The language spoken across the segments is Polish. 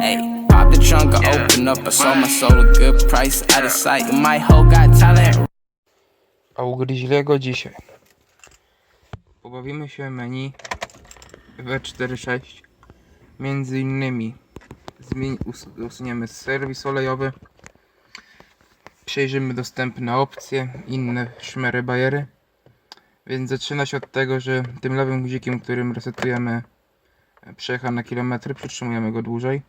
Hey, pop the trunk, I open up, I sold my soul a good price, out of sight. My hoe got talent. A u Grizzliego dzisiaj. Pobawimy się menu W46 między innymi zmień, us, usuniemy serwis olejowy. Przejrzymy dostępne opcje inne szmery bajery. Więc zaczyna się od tego, że tym lewym guzikiem, którym resetujemy przejechane kilometry przytrzymujemy go dłużej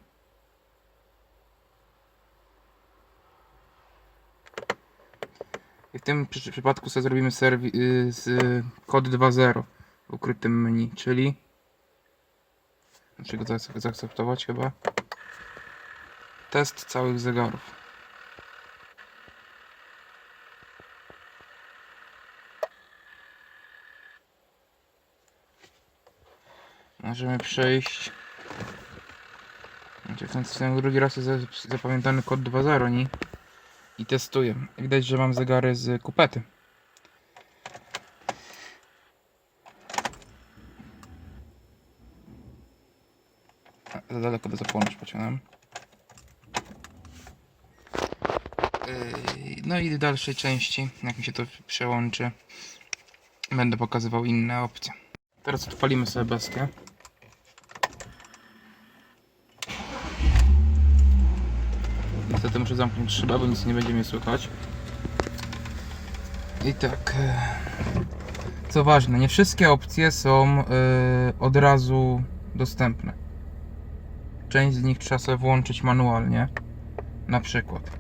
I w tym przy- przypadku sobie zrobimy serwi- y, z kod 2.0 w ukrytym menu, czyli Dlaczego zaak- zaakceptować chyba? Test całych zegarów. Możemy przejść. Znaczy ten, drugi raz jest za- zapamiętany kod 2.0, nie? I testuję. Widać, że mam zegary z kupety. Za daleko do zapłonąć pociągnąłem. No i w dalszej części, jak mi się to przełączy, będę pokazywał inne opcje. Teraz odpalimy sobie bestię. Niestety muszę zamknąć szybę, bo nic nie będzie mnie słychać. I tak. e, Co ważne, nie wszystkie opcje są e, od razu dostępne. Część z nich trzeba sobie włączyć manualnie. Na przykład.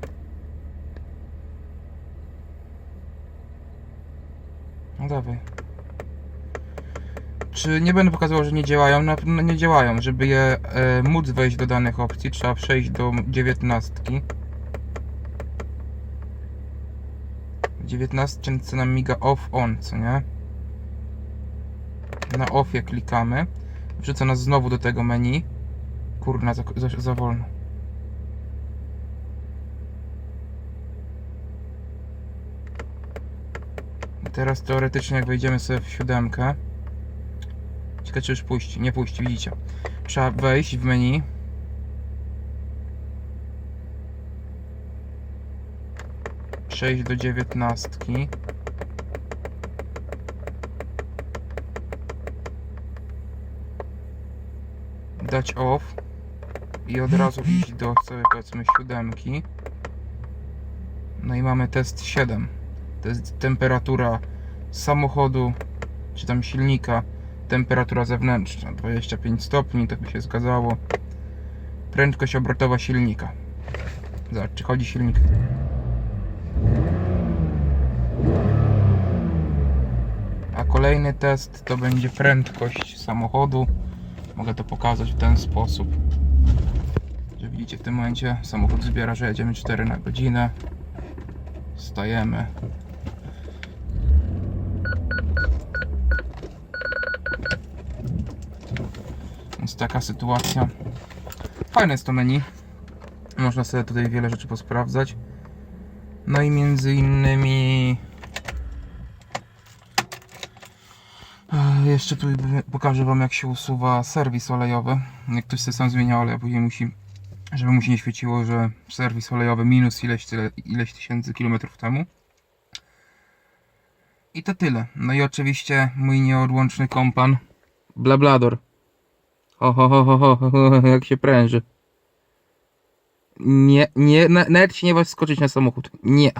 No dawaj. Czy nie będę pokazywał, że nie działają? Na pewno nie działają. Żeby je e, móc wejść do danych opcji, trzeba przejść do dziewiętnastki. 19 co nam miga off on, co nie? Na offie klikamy. Wrzuca nas znowu do tego menu. Kurna, za, za, za wolno. Teraz teoretycznie jak wejdziemy sobie w siódemkę. Ciekawe czy już puści. Nie puści, widzicie. Trzeba wejść w menu. Przejść do dziewiętnastki. Dać off. I od razu iść do sobie powiedzmy siódemki. No i mamy test 7. To jest temperatura samochodu, czy tam silnika, temperatura zewnętrzna 25 stopni, to by się zgadzało. Prędkość obrotowa silnika. Zobacz, czy chodzi silnik A kolejny test to będzie prędkość samochodu. Mogę to pokazać w ten sposób. Że widzicie w tym momencie samochód zbiera, że jedziemy 4 na godzinę. Stajemy. Taka sytuacja. Fajne jest to menu. Można sobie tutaj wiele rzeczy posprawdzać. No i między innymi E, Jeszcze tu pokażę Wam jak się usuwa serwis olejowy. Jak ktoś sobie sam zmienia olej, a później musi, żeby mu się nie świeciło, że serwis olejowy minus ileś, tyle, ileś tysięcy kilometrów temu. I to tyle. No i oczywiście mój nieodłączny kompan Blablador. Ho, ho, ho, ho, ho, jak się pręży. Nie, nie, na- nawet się nie was skoczyć na samochód. Nie.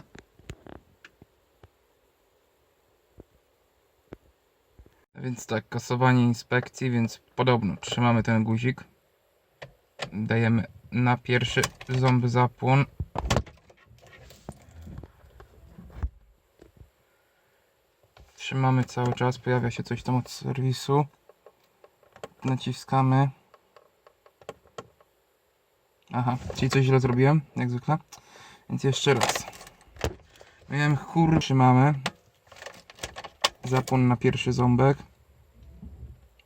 Więc tak, kasowanie inspekcji, więc podobno trzymamy ten guzik. Dajemy na pierwszy ząb zapłon. Trzymamy cały czas, pojawia się coś tam od serwisu. Naciskamy. Aha, czyli coś źle zrobiłem, jak zwykle. Więc jeszcze raz. Miałem chór, trzymamy. Zapłon na pierwszy ząbek.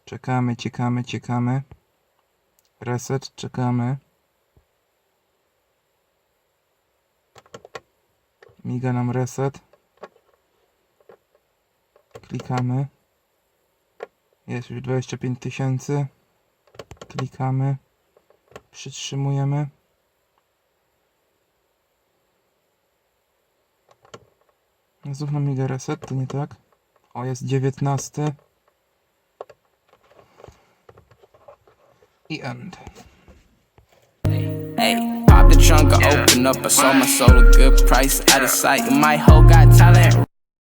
Czekamy, ciekamy, ciekamy. Reset, czekamy. Miga nam reset. Klikamy. Jest już 25 tysięcy. Klikamy. Przytrzymujemy. Znów nam miga reset, to nie tak. O, jest 19. I end. Hey, pop the trunk, I open up. I sold my soul a good price out of sight. My hoe got talent